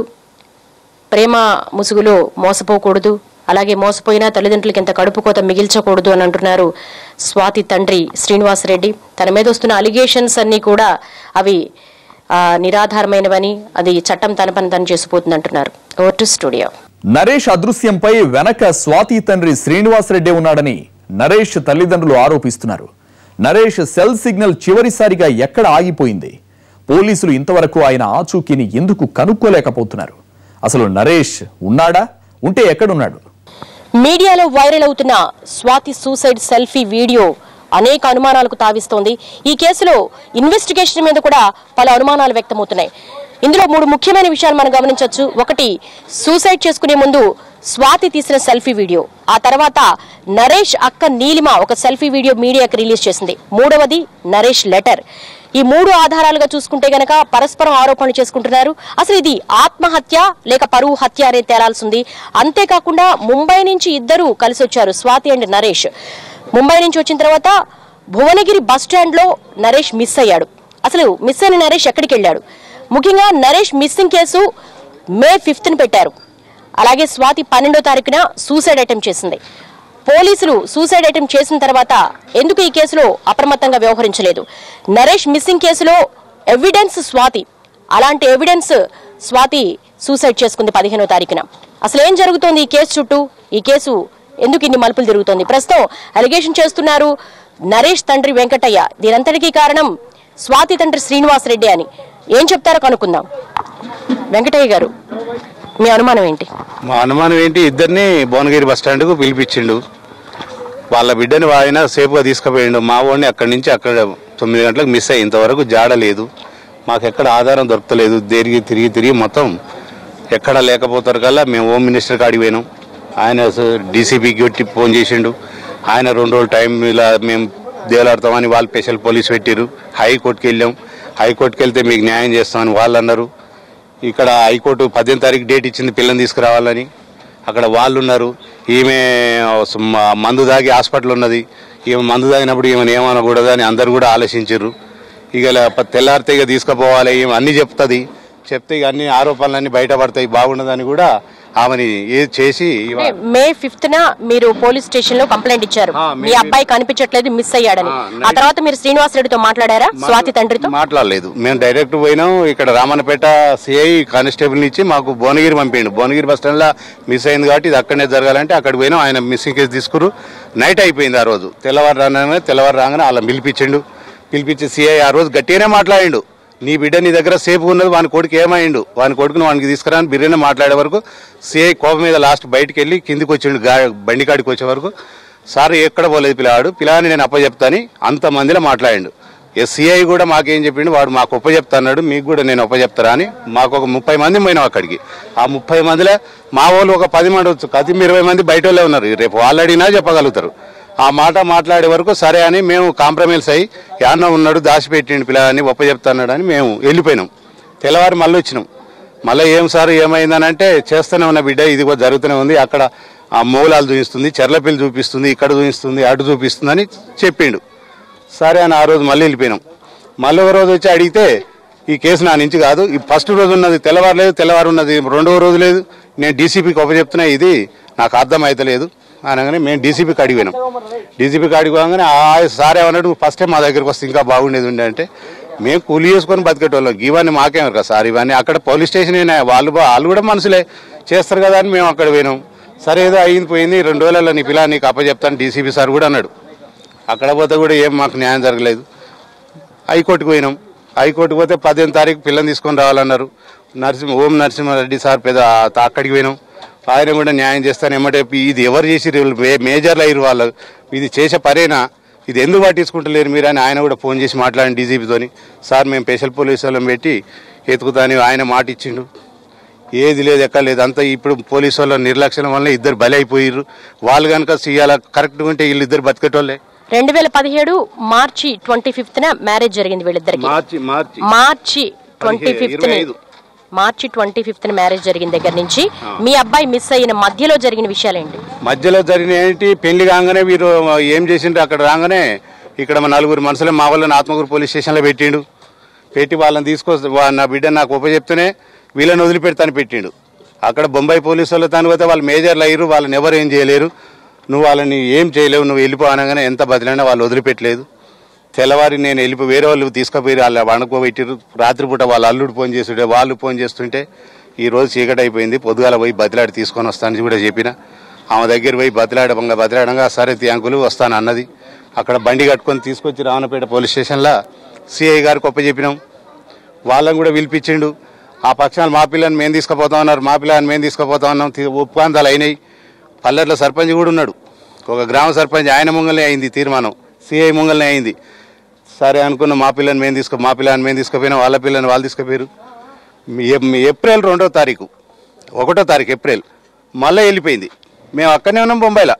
ప్రేమ ముసుగులో మోసపోకూడదు. అలాగే మోసపోయినా తల్లిదండ్రులకి ఇంత కడుపు కోత మిగిల్చకూడదు అని అంటున్నారు స్వాతి తండ్రి శ్రీనివాసరెడ్డి తన మీద వస్తున్న అలిగేషన్స్ అన్నీ కూడా అవి నిరాధారమైనవని అది చట్టం తన పని తను చేసిపోతుంది అంటున్నారు. Over to studio. నరేష్ అదృశ్యంపై వెనక స్వాతి తండ్రి శ్రీనివాసరెడ్డి ఉన్నాడని నరేష్ తల్లిదండ్రులు ఆరోపిస్తున్నారు. నరేష్ సెల్ సిగ్నల్ చివరిసారిగా ఎక్కడ ఆగిపోయింది? పోలీసులు ఇంతవరకు ఆయన ఆచూకీని ఎందుకు కనుక్కోలేకపోతున్నారు? అసలు నరేష్ ఉన్నాడా? ఉంటే ఎక్కడున్నాడు? మీడియాలో వైరల్ అవుతున్న స్వాతి సూసైడ్ సెల్ఫీ వీడియో అనేక అనుమానాలకు తావిస్తోంది. ఈ కేసులో ఇన్వెస్టిగేషన్ మీద కూడా పలు అనుమానాలు వ్యక్తమవుతున్నాయి. ఇందులో మూడు ముఖ్యమైన విషయాలు మనం గమనించవచ్చు. ఒకటి సూసైడ్ చేసుకునే ముందు స్వాతి తీసిన సెల్ఫీ వీడియో. ఆ తర్వాత నరేష్ అక్క నీలిమ ఒక సెల్ఫీ వీడియో మీడియాకి రిలీజ్ చేసింది. మూడవది నరేష్ లెటర్. ఈ మూడు ఆధారాలుగా చూసుకుంటే గనక పరస్పరం ఆరోపణలు చేసుకుంటున్నారు. అసలు ఇది ఆత్మహత్య లేక పరువు హత్య అనేది తేలాల్సింది. అంతేకాకుండా ముంబై నుంచి ఇద్దరు కలిసి వచ్చారు స్వాతి అండ్ నరేష్. ముంబై నుంచి వచ్చిన తర్వాత భువనగిరి బస్ స్టాండ్లో నరేష్ మిస్ అయ్యాడు. అసలు మిస్ అయిన నరేష్ ఎక్కడికి వెళ్ళాడు? ముఖ్యంగా నరేష్ మిస్సింగ్ కేసు మే ఫిఫ్త్ని పెట్టారు. అలాగే స్వాతి పన్నెండో తారీఖున సూసైడ్ అటెంప్ట్ చేసింది. పోలీసులు సూసైడ్ అటెంప్ట్ చేసిన తర్వాత ఎందుకు ఈ కేసులో అప్రమత్తంగా వ్యవహరించలేదు? నరేష్ మిస్సింగ్ కేసులో ఎవిడెన్స్ స్వాతి అలాంటి ఎవిడెన్స్ స్వాతి సూసైడ్ చేసుకుంది పదిహేనో తారీఖున. అసలు ఏం జరుగుతోంది ఈ కేసు చుట్టూ? ఈ కేసు ఎందుకు ఇన్ని మలుపులు తిరుగుతోంది? ప్రస్తుతం అలిగేషన్ చేస్తున్నారు నరేష్ తండ్రి వెంకటయ్య. దీనంతటికీ కారణం స్వాతి తండ్రి శ్రీనివాస్ రెడ్డి అని. ఏం చెప్తారో కనుక్కుందాం. వెంకటయ్య గారు. మీ అనుమానం ఏంటి? మా అనుమానం ఏంటి? ఇద్దరిని భువనగిరి బస్ స్టాండ్కు పిలిపించిండు. వాళ్ళ బిడ్డని ఆయన సేఫ్గా తీసుకుపోయిండు. మా వాడిని అక్కడి నుంచి అక్కడ తొమ్మిది గంటలకు మిస్ అయ్యి ఇంతవరకు జాడలేదు మాకు ఎక్కడ ఆధారం దొరకలేదు. తిరిగి తిరిగి తిరిగి మొత్తం ఎక్కడ లేకపోతారు కల్లా మేము హోమ్ మినిస్టర్ కాడికి పోయినాం. ఆయన డీసీపీకి పెట్టి ఫోన్ చేసిండు. ఆయన రెండు రోజులు టైం ఇలా మేము దేవలాడతామని వాళ్ళు స్పెషల్ పోలీస్ పెట్టిరు హైకోర్టుకి వెళ్ళాం హైకోర్టుకి వెళ్తే మీకు న్యాయం చేస్తామని వాళ్ళు అన్నారు ఇక్కడ హైకోర్టు పద్దెనిమిది తారీఖు డేట్ ఇచ్చింది పిల్లని తీసుకురావాలని. అక్కడ వాళ్ళు ఉన్నారు ఈమె మందు దాగి హాస్పిటల్ ఉన్నది. ఈమె మందు తాగినప్పుడు ఈమెను ఏమనకూడదు అని అందరు కూడా ఆలోచించారు ఇక తెల్లారితే ఇక తీసుకుపోవాలి ఈమె అన్నీ చెప్తుంది. చెప్తే ఇక అన్ని ఆరోపణలన్నీ బయటపడతాయి. బాగుండదని కూడా ఆమెని ఏది చేసి మే ఫిఫ్త్ న మీరు పోలీస్ స్టేషన్లో కంప్లైంట్ ఇచ్చారు. మీ అబ్బాయి కనిపించట్లేదు మిస్ అయ్యాడని. ఆ, తర్వాత మీరు శ్రీనివాస్ రెడ్డితో మాట్లాడారా స్వాతి తండ్రితో? మాట్లాడలేదు. మేము డైరెక్ట్ పోయినాం ఇక్కడ రామన్నపేట సిఐ కానిస్టేబుల్ ఇచ్చి మాకు భువనగిరి పంపిండు. భువనగిరి బస్ స్టాండ్లో మిస్ అయింది కాబట్టి ఇది అక్కడనే జరగాలంటే అక్కడ పోయినాం. ఆయన మిస్సింగ్ కేసు తీసుకురు. నైట్ అయిపోయింది ఆ రోజు. తెల్లవారు రాగానే తెల్లవారు రాగానే అలా పిలిపించిండు. పిలిపించి సిఐ ఆ రోజు గట్టిగానే మాట్లాడిండు. నీ బిడ్డ నీ దగ్గర సేఫ్గా ఉన్నది వాని కొడుకు ఏమైండు? వాని కొడుకుని వానికి తీసుకురాని బిర్యానీ మాట్లాడే వరకు సిఐ కోపం మీద లాస్ట్ బయటికి వెళ్ళి కిందికి వచ్చిండు గా బండి కాడికి వచ్చే వరకు. సార్ ఎక్కడ పోలేదు పిల్లాడు? పిల్లాని నేను అప్పచెప్తాని అంతమందిలో మాట్లాడిండు. సిఐ కూడా మాకేం చెప్పిండు? వాడు మాకు ఒప్పచెప్తాన్నాడు మీకు కూడా నేను ఒప్పచెప్తారా అని. మాకు ఒక ముప్పై మంది పోయినాం అక్కడికి. ఆ ముప్పై మందిలో మా వాళ్ళు ఒక పది మంది వచ్చు కతి ఇరవై మంది బయట వాళ్ళే ఉన్నారు. రేపు వాళ్ళు అడిగినా చెప్పగలుగుతారు. ఆ మాట మాట్లాడే వరకు సరే అని మేము కాంప్రమైజ్ అయ్యి యాన్న ఉన్నాడు దాచిపెట్టిండు పిల్లని ఒప్పచెప్తాన్నాడు అని మేము వెళ్ళిపోయినాం. తెల్లవారు మళ్ళీ వచ్చినాం. మళ్ళీ ఏం సార్ ఏమైందని అంటే చేస్తూనే ఉన్న బిడ్డ ఇది కూడా జరుగుతూనే ఉంది. అక్కడ ఆ మూలాలు చూపిస్తుంది చెర్లపిల్లి చూపిస్తుంది ఇక్కడ చూపిస్తుంది అటు చూపిస్తుంది అని చెప్పిండు. సరే అని ఆ రోజు మళ్ళీ వెళ్ళిపోయినాం. మళ్ళీ ఒక రోజు వచ్చి అడిగితే ఈ కేసు నా నుంచి కాదు. ఈ ఫస్ట్ రోజు ఉన్నది తెల్లవారు లేదు తెల్లవారు ఉన్నది రెండవ రోజు లేదు. నేను డీసీపీకి చెప్తున్నా ఇది నాకు అర్థం అవుతలేదు అనగానే మేము డీసీపీ కాడికి పోయినాం. డీసీపీ కాడికి పోగానే ఆ సార్ ఏమన్నాడు? ఫస్ట్ టైం మా దగ్గరికి వస్తే ఇంకా బాగుండేది ఉండే అంటే మేము కూలి చేసుకొని బతికేటోళ్ళం. ఇవన్నీ మాకేమారు కదా సార్. ఇవన్నీ అక్కడ పోలీస్ స్టేషన్ అయినా వాళ్ళు వాళ్ళు కూడా మనుషులే. చేస్తారు కదా అని మేము అక్కడ పోయినాం. సరే ఏదో అయింది పోయింది. రెండు రోజులలో నీ పిల్ల నీకు అప్పచెప్తాను డీసీపీ సార్ కూడా అన్నాడు. అక్కడ పోతే కూడా ఏం మాకు న్యాయం జరగలేదు. హైకోర్టుకు పోయినాం. హైకోర్టుకు పోతే పదిహేను తారీఖు పిల్లని తీసుకొని రావాలన్నారు. నరసింహ ఓం నరసింహారెడ్డి సార్ పెద్ద అక్కడికి పోయినాం. ఆయన కూడా న్యాయం చేస్తాను ఏమంటే ఇది ఎవరు చేసి మేజర్లు అయ్యారు వాళ్ళు ఇది చేసే పరేనా ఇది ఎందుకు పట్టించుకుంటలేరు మీరు అని ఆయన కూడా ఫోన్ చేసి మాట్లాడిన డీజీపీతోని. సార్ మేము స్పెషల్ పోలీసు వాళ్ళని పెట్టి ఎతుకుతాని ఆయన మాట ఇచ్చిండు. ఏది లేదు ఎక్కడ లేదు. అంతా ఇప్పుడు పోలీసు వాళ్ళ నిర్లక్ష్యం వల్ల ఇద్దరు బలి అయిపోయారు వాళ్ళు కనుక సీయాల కరెక్ట్గా ఉంటే వీళ్ళు ఇద్దరు బతికేటోళ్ళే. రెండు వేల పదిహేడు మార్చి ట్వంటీ ఫిఫ్త్ మ్యారేజ్ జరిగింది వీళ్ళిద్దరికి. March March. Twenty fifth. March twenty fifth marriage జరిగిన దగ్గర నుంచి మీ అబ్బాయి మిస్ అయిన మధ్యలో జరిగిన విషయాలేంటి? మధ్యలో జరిగిన ఏంటి? పెళ్ళి కాగానే వీరు ఏం చేసిండ్రు? అక్కడ రాగానే ఇక్కడ మా నలుగురు మనుషులే మా వాళ్ళని ఆత్మకూరు పోలీస్ స్టేషన్లో పెట్టిండు. పెట్టి వాళ్ళని తీసుకొస్తే నా బిడ్డ నాకు ఉపచెప్తేనే వీళ్ళని వదిలిపెడతాను పెట్టిండు. అక్కడ బొంబాయి పోలీసు వాళ్ళు తాను పోతే వాళ్ళు మేజర్లు అయ్యారు వాళ్ళని ఎవరు ఏం చేయలేరు. నువ్వు వాళ్ళని ఏం చేయలేవు నువ్వు వెళ్ళిపో అనగానే ఎంత బదిలైనా వాళ్ళు వదిలిపెట్టలేదు. తెల్లవారి నేను వెళ్ళిపోయి వేరే వాళ్ళు తీసుకుపోయి వాళ్ళ వండుకోబెట్టిరు రాత్రిపూట వాళ్ళ అల్లుడు ఫోన్ చేస్తుంటే వాళ్ళు ఫోన్ చేస్తుంటే ఈ రోజు చీకటి అయిపోయింది పొద్దుగాల పోయి బతిలాడి తీసుకొని వస్తానని కూడా చెప్పిన. ఆమె దగ్గర పోయి బతిలాడంగా బతిలాడంగా సరే త్యాంకులు వస్తాను అన్నది. అక్కడ బండి కట్టుకొని తీసుకొచ్చి రావణపేట పోలీస్ స్టేషన్లో సిఐ గారికి ఒప్పచెప్పినాం వాళ్ళని కూడా పిలిపించిండు. ఆ పక్షాలు మా పిల్లని మేము తీసుకుపోతా ఉన్నారు మా పిల్లని మేము తీసుకుపోతా ఉన్నాం. ఉపకాంతాలు ఒప్పందాలు అయినాయి. పల్లెట్లో సర్పంచ్ కూడా ఉన్నాడు. ఒక గ్రామ సర్పంచ్ ఆయన ముంగలనే అయింది తీర్మానం. సిఐ ముంగలనే అయింది. సరే అనుకున్న మా పిల్లని మేము తీసుకో మా పిల్లని మేము తీసుకుపోయినా వాళ్ళ పిల్లని వాళ్ళు తీసుకుపోయారు ఏప్రిల్ రెండో తారీఖు ఒకటో తారీఖు ఏప్రిల్ మళ్ళీ వెళ్ళిపోయింది. మేము అక్కడనే ఉన్నాం బొంబాయిలో.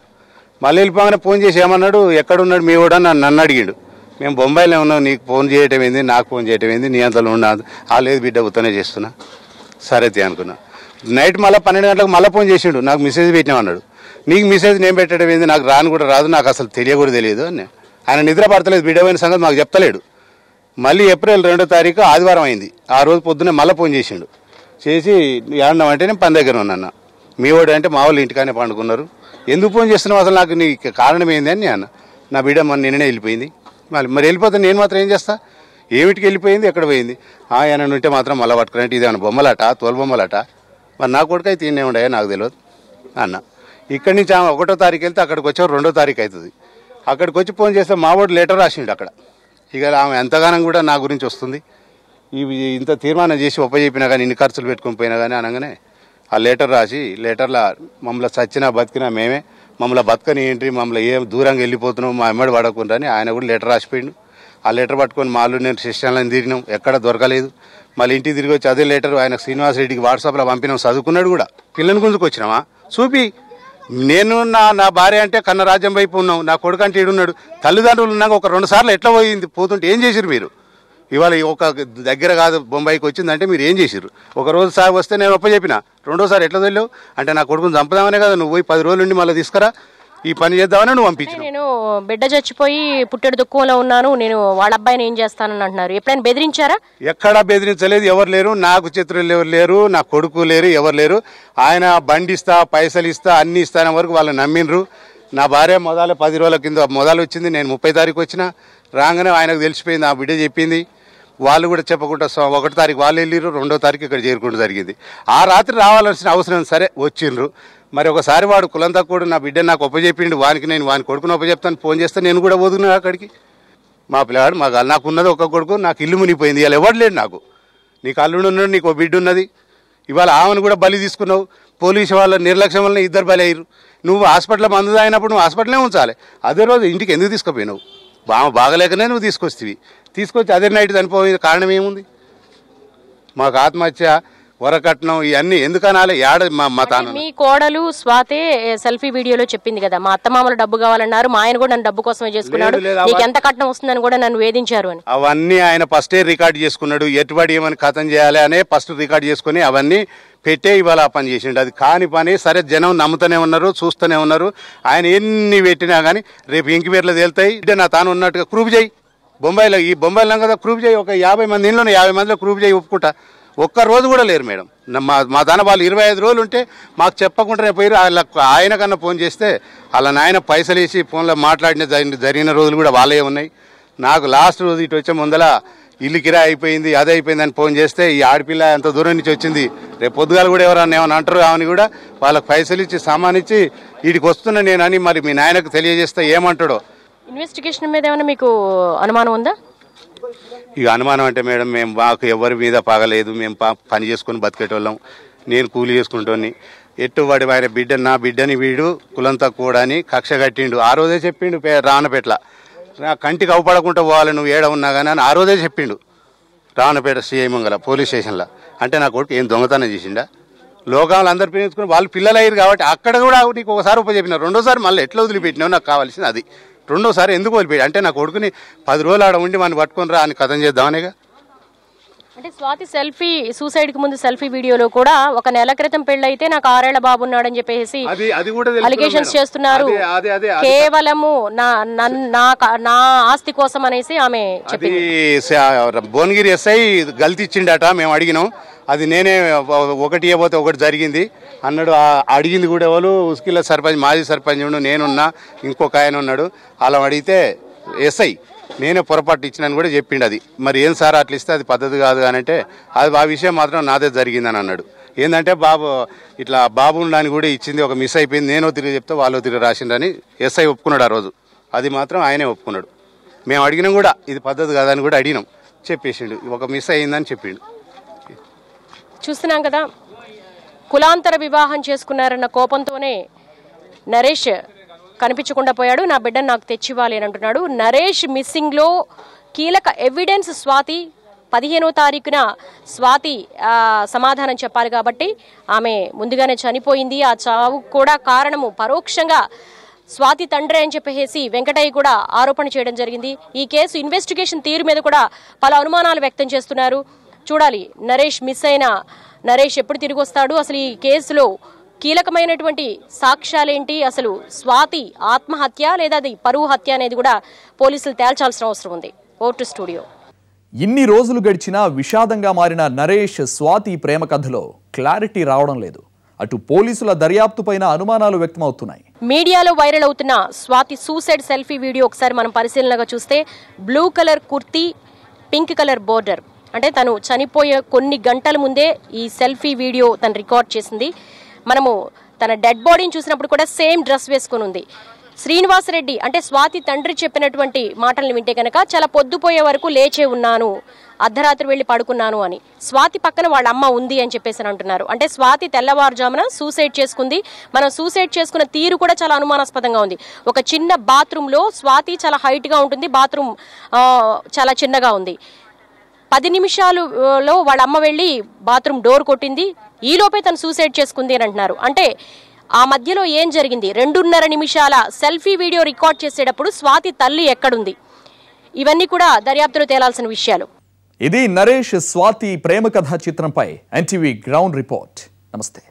మళ్ళీ వెళ్ళిపోగానే ఫోన్ చేసి ఏమన్నాడు ఎక్కడున్నాడు మీ కూడా నన్ను నన్ను అడిగిండు. మేము బొంబాయిలో ఉన్నాం నీకు ఫోన్ చేయటం ఏంది? నాకు ఫోన్ చేయటం ఏంది? నీ అంతలో ఉన్నా ఆ లేదు బిడ్డ ఉత్తనే చేస్తున్నా. సరే అనుకున్నా. నైట్ మళ్ళీ పన్నెండు గంటలకు మళ్ళీ ఫోన్ చేసిండు నాకు మెసేజ్ పెట్టినామన్నాడు నీకు మెసేజ్ నేను పెట్టడం ఏంది? నాకు రాను కూడా రాదు నాకు అసలు తెలియ కూడా తెలియదు అని ఆయన నిద్ర పడతలేదు బిడ్డ సంగతి మాకు చెప్తలేడు. మళ్ళీ ఏప్రిల్ రెండో తారీఖు ఆదివారం అయింది. ఆ రోజు పొద్దున్నే మళ్ళీ ఫోన్ చేసిండు. చేసి ఏడన్నాం అంటే నేను పని దగ్గర ఉన్నాను మీ వాడు అంటే మా వాళ్ళు ఇంటికానే పండుకున్నారు. ఎందుకు ఫోన్ చేస్తున్నావు అసలు నాకు? నీ కారణం ఏంది? అని నేను అన్న. నా బిడ్డ మన నిన్ననే వెళ్ళిపోయింది. మళ్ళీ మరి వెళ్ళిపోతే నేను మాత్రం ఏం చేస్తా? ఏమిటికి వెళ్ళిపోయింది? ఎక్కడ పోయింది? ఆ ఆయన ఉంటే మాత్రం మళ్ళీ పట్టుకున్నట్టు ఇదేమన్నా బొమ్మలాట? బొమ్మలట తోలు బొమ్మలట? మరి నా కొడుకు అయితే తినే ఉండయా నాకు తెలియదు అన్న. ఇక్కడి నుంచి ఆమె ఒకటో తారీఖు వెళ్తే అక్కడికి వచ్చావు రెండో తారీఖు అవుతుంది. అక్కడికి వచ్చి ఫోన్ చేస్తే మా వాడు లెటర్ రాసిండు అక్కడ. ఇక ఆమె ఎంతగానం కూడా నా గురించి వస్తుంది. ఇవి ఇంత తీర్మానం చేసి ఒప్పచెప్పినా కానీ ఇన్ని ఖర్చులు పెట్టుకుని పోయినా కానీ అనగానే ఆ లెటర్ రాసి లెటర్లో మమ్మల్ని చచ్చినా బతికినా మేమే మమ్మల్ని బతకని ఏంటి మమ్మల్ని ఏం దూరంగా వెళ్ళిపోతున్నాం మా అమ్మడి పడకుండా అని ఆయన కూడా లెటర్ రాసిపోయిండు. ఆ లెటర్ పట్టుకొని మాలు నేను శిష్యాలను తిరిగినాం ఎక్కడ దొరకలేదు. మళ్ళీ ఇంటికి తిరిగి వచ్చి అదే లెటర్ ఆయన శ్రీనివాస్ రెడ్డికి వాట్సాప్లో పంపినాం చదువుకున్నాడు కూడా. పిల్లని గుంజుకు వచ్చినామా చూపి నేను నా నా భార్య అంటే కన్న రాజ్యం వైపు ఉన్నాం. నా కొడుకు అంటే ఈడున్నాడు తల్లిదండ్రులు ఉన్నాక ఒక రెండు సార్లు ఎట్లా పోయింది? పోతుంటే ఏం చేసిరు మీరు? ఇవాళ ఈ ఒక దగ్గర కాదు బొంబాయికి వచ్చిందంటే మీరు ఏం చేసిరు ఒక రోజు సార్ వస్తే నేను ఒప్ప చెప్పిన. రెండోసారి ఎట్లా వెళ్ళావు అంటే నా కొడుకుని చంపదామనే కదా నువ్వు పోయి పది రోజులు ఉండి మళ్ళీ తీసుకురా. ఈ పని చేద్దామని నువ్వు పంపించిన నేను బిడ్డ చచ్చిపోయి పుట్టెడు దుఃఖంలో ఉన్నాను నేను వాళ్ళ అబ్బాయిని ఏం చేస్తానని అంటున్నారు. ఎప్పుడైనా బెదిరించారా? ఎక్కడా బెదిరించలేదు ఎవరు లేరు నాకు చిత్రులు ఎవరు లేరు నా కొడుకు లేరు ఎవరు లేరు. ఆయన బండి ఇస్తా పైసలు ఇస్తా అన్ని ఇస్తాన వరకు వాళ్ళు నమ్మిండ్రు. నా భార్య మొదలు పది రోజుల కింద మొదలు వచ్చింది నేను ముప్పై తారీఖు వచ్చిన. రాగానే ఆయనకు తెలిసిపోయింది ఆ బిడ్డ చెప్పింది. వాళ్ళు కూడా చెప్పకుండా సో- ఒకటో తారీఖు వాళ్ళు వెళ్ళిర్రు రెండో తారీఖు ఇక్కడ చేరుకుంటూ జరిగింది. ఆ రాత్రి రావాల్సిన అవసరం సరే వచ్చిండ్రు. మరి ఒకసారి వాడు కులంతా కూడా నా బిడ్డ నాకు ఒప్పజెప్పిండు వానికి నేను వాని కొడుకుని ఒప్పజెప్తాను ఫోన్ చేస్తే నేను కూడా వదుకున్నా అక్కడికి. మా పిల్లగాడు మా నాకు ఉన్నది ఒక కొడుకు నాకు ఇల్లు మునిగిపోయింది ఇవాళ ఎవడు లేడు నాకు. నీకు అల్లుడు ఉన్నాడు నీకు ఒక బిడ్డ ఉన్నది. ఇవాళ ఆమెను కూడా బలి తీసుకున్నావు. పోలీసు వాళ్ళ నిర్లక్ష్యం వల్ల ఇద్దరు బలి అయ్యారు నువ్వు హాస్పిటల్ మందు తాగినప్పుడు నువ్వు హాస్పిటలే ఉంచాలి. అదే రోజు ఇంటికి ఎందుకు తీసుకుపోయినావు? బామ బాగలేకనే నువ్వు తీసుకొస్తేవి తీసుకొచ్చి అదే నైట్ చనిపోయే కారణం ఏముంది? మాకు ఆత్మహత్య వరకట్నం ఇవన్నీ ఎందుకు అనాలి ఏడ మా మా తాను మీ కోడలు స్వాతే సెల్ఫీ వీడియోలో చెప్పింది కదా మా అత్తమామలు డబ్బు కావాలన్నారు మా ఆయన కూడా నన్ను డబ్బు కోసమే చేసుకున్నాడు నీకు ఎంత కట్నం వస్తుందని కూడా నన్ను వేధించారు అని. అవన్నీ ఆయన ఫస్టే రికార్డ్ చేసుకున్నాడు ఎటుబడి ఏమని కథం చేయాలి అనే ఫస్ట్ రికార్డ్ చేసుకుని అవన్నీ పెట్టే ఇవాళ ఆ పని చేసిండు. అది కాని పని సరే జనం నమ్ముతూనే ఉన్నారు చూస్తూనే ఉన్నారు. ఆయన ఎన్ని పెట్టినా కానీ రేపు ఇంకిపేర్లు తేలుతాయి. అంటే నా తాను ఉన్నట్టుగా ప్రూఫ్ చేయి. బొంబాయిలో ఈ బొంబాయిలో కదా ప్రూఫ్ చేయి. ఒక యాభై మంది ఇంట్లో యాభై మందిలో ప్రూఫ్ చేయి ఒప్పుకుంటా. ఒక్క రోజు కూడా లేరు మేడం. మా మా దాని వాళ్ళు ఇరవై ఐదు రోజులు ఉంటే మాకు చెప్పకుండా పోయి వాళ్ళ ఆయన కన్నా ఫోన్ చేస్తే వాళ్ళ నాయన పైసలు వేసి ఫోన్లో మాట్లాడిన జరిగిన జరిగిన రోజులు కూడా వాళ్ళే ఉన్నాయి. నాకు లాస్ట్ రోజు ఇటు వచ్చే ముందల ఇల్లు కిరా అయిపోయింది అదే అయిపోయింది అని ఫోన్ చేస్తే ఈ ఆడపిల్ల ఎంత దూరం నుంచి వచ్చింది రేపు పొద్దుగాలు కూడా ఎవరన్నా ఏమైనా అంటారు ఆమెను కూడా వాళ్ళకి పైసలు ఇచ్చి సామాన్ ఇచ్చి వీడికి వస్తున్నా నేను అని మరి మీ నాయనకు తెలియజేస్తే ఏమంటాడో? ఇన్వెస్టిగేషన్ మీద ఏమైనా మీకు అనుమానం ఉందా? ఇక అనుమానం అంటే మేడం మేము మాకు ఎవరి మీద పగలేదు. మేము పని చేసుకొని బతికేటోళ్ళం. నేను కూలి చేసుకుంటోని ఎట్టుబడి ఆయన బిడ్డ నా బిడ్డని వీడు కులంతా కూడా అని కక్ష కట్టిండు. ఆ రోజే చెప్పిండు పే- కంటికి అవపడకుండా పోవాలి నువ్వు ఏడ ఉన్నా కానీ అని ఆ రోజే చెప్పిండు. రానపేట సీఎంగల మంగళ పోలీస్ స్టేషన్లో. అంటే నా కొడుకు ఏం దొంగతనం చేసిండా? లోకాలు అందరు ప్రేమించుకుని వాళ్ళు పిల్లలు అయ్యారు కాబట్టి అక్కడ కూడా నీకు ఒకసారి ఉపజెప్పిన రెండోసారి మళ్ళీ ఎట్లా వదిలిపెట్టినావు? నాకు కావాల్సింది అది. రెండోసారి ఎందుకు వదిలిపెట్టి? అంటే నా కొడుకుని పది రోజులు ఆడ ఉండి మనం పట్టుకొని రా అని కథం చేద్దామనేగా? అంటే స్వాతి సెల్ఫీ సూసైడ్కి ముందు సెల్ఫీ వీడియోలో కూడా ఒక నెల క్రితం పెళ్ళైతే నాకు ఆరేళ్ళ బాబు ఉన్నాడని చెప్పేసి అలిగేషన్స్. చేస్తున్నారు. కేవలము నా నా ఆస్తి కోసం అనేసి ఆమె చెప్పింది. భువనగిరి ఎస్ఐ గల్తీ ఇచ్చిండట మేము అడిగినాం. అది నేనే ఒకటి ఇవ్వబోతే ఒకటి జరిగింది. అన్నాడు అడిగింది కూడా ఎవరు? ఉస్కిల్ల సర్పంచ్ మాజీ సర్పంచ్ నేనున్నా ఇంకొక ఆయన ఉన్నాడు. అలా అడిగితే ఎస్ఐ నేనే పొరపాటు ఇచ్చినని కూడా చెప్పిండు అది. మరి ఏం సార్ అట్లా ఇస్తే అది పద్ధతి కాదు అని అంటే అది ఆ విషయం మాత్రం నాదే జరిగిందని అన్నాడు. ఏంటంటే బాబు ఇట్లా బాబు ఉండడానికి కూడా ఇచ్చింది ఒక మిస్ అయిపోయింది నేను తిరిగి చెప్తే వాళ్ళు తిరిగి రాసిండని ఎస్ఐ ఒప్పుకున్నాడు ఆ రోజు. అది మాత్రం ఆయనే ఒప్పుకున్నాడు. మేము అడిగినాం కూడా ఇది పద్ధతి కాదని కూడా అడిగినాం. చెప్పేసిండు ఒక మిస్ అయిందని చెప్పిండు. చూస్తున్నాం కదా కులాంతర వివాహం చేసుకున్నారన్న కోపంతోనే నరేష్ కనిపించకుండా పోయాడు. నా బిడ్డను నాకు తెచ్చివ్వాలి అని అంటున్నాడు. నరేష్ మిస్సింగ్లో కీలక ఎవిడెన్స్ స్వాతి పదిహేనో తారీఖున స్వాతి సమాధానం చెప్పాలి కాబట్టి ఆమె ముందుగానే చనిపోయింది. ఆ చావు కూడా కారణము పరోక్షంగా స్వాతి తండ్రి అని చెప్పేసి వెంకటయ్య కూడా ఆరోపణ చేయడం జరిగింది. ఈ కేసు ఇన్వెస్టిగేషన్ తీరు మీద కూడా పలు అనుమానాలు వ్యక్తం చేస్తున్నారు. చూడాలి. నరేష్ మిస్ అయిన నరేష్ ఎప్పుడు తిరిగి వస్తాడు? అసలు ఈ కేసులో కీలకమైనటువంటి సాక్ష్యాలేంటి? అసలు స్వాతి ఆత్మహత్య లేదా అది పరువు హత్య అనేది కూడా పోలీసులు తేల్చాల్సిన అవసరం ఉంది. Over to studio. ఇన్ని రోజులు గడిచినా విషాదంగా మారిన నరేష్ స్వాతి ప్రేమ కథలో క్లారిటీ రావడం లేదు. అటు పోలీసుల దర్యాప్తుపైన అనుమానాలు వ్యక్తమవుతున్నాయి. మీడియాలో వైరల్ అవుతున్న స్వాతి సూసైడ్ సెల్ఫీ వీడియో ఒకసారి మనం పరిశీలనగా చూస్తే blue colour kurti pink colour border. అంటే తను చనిపోయే కొన్ని గంటల ముందే ఈ సెల్ఫీ వీడియో తను రికార్డ్ చేసింది. మనము తన డెడ్ బాడీని చూసినప్పుడు కూడా సేమ్ డ్రెస్ వేసుకుని ఉంది. శ్రీనివాసరెడ్డి అంటే స్వాతి తండ్రి చెప్పినటువంటి మాటలను వింటే కనుక చాలా పొద్దుపోయే వరకు లేచే ఉన్నాను అర్ధరాత్రి వెళ్ళి పడుకున్నాను అని. స్వాతి పక్కన వాళ్ళ అమ్మ ఉంది అని చెప్పేసి అని అంటున్నారు. అంటే స్వాతి తెల్లవారుజామున సూసైడ్ చేసుకుంది. మనం సూసైడ్ చేసుకున్న తీరు కూడా చాలా అనుమానాస్పదంగా ఉంది. ఒక చిన్న బాత్రూంలో స్వాతి చాలా హైట్గా ఉంటుంది. బాత్రూమ్ చాలా చిన్నగా ఉంది. పది నిమిషాలులో వాళ్ళ అమ్మ వెళ్ళి బాత్రూమ్ డోర్ కొట్టింది. ఈలోపే తను సూసైడ్ చేసుకుంది అని అంటున్నారు. అంటే ఆ మధ్యలో ఏం జరిగింది? రెండున్నర నిమిషాల సెల్ఫీ వీడియో రికార్డ్ చేసేటప్పుడు స్వాతి తల్లి ఎక్కడుంది? ఇవన్నీ కూడా దర్యాప్తులో తేలాల్సిన విషయాలు. ఇది నరేష్ స్వాతి ప్రేమ కథ చిత్రంపై ఎన్టీవీ గ్రౌండ్ రిపోర్ట్. నమస్తే.